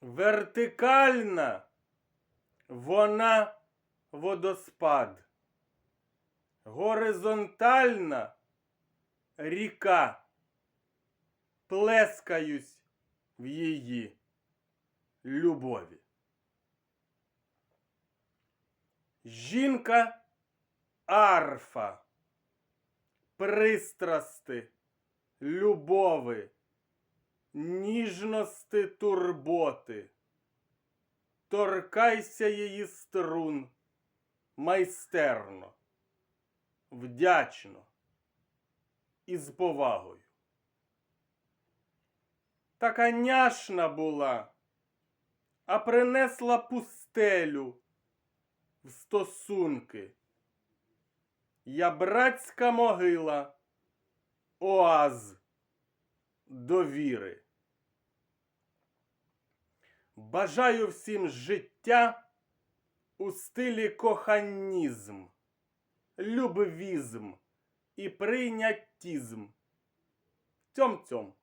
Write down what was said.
Вертикальна вона водоспад. Горизонтальна ріка. Плескаюсь в її любові. Жінка арфа, пристрасти, любови, ніжності турботи. Торкайся її струн майстерно, вдячно і з повагою. Така няшна була, а принесла пустелю в стосунки. Я братська могила, оаз довіри. Бажаю всім життя у стилі коханізм, любвізм і прийняттізм. Цьом-цьом.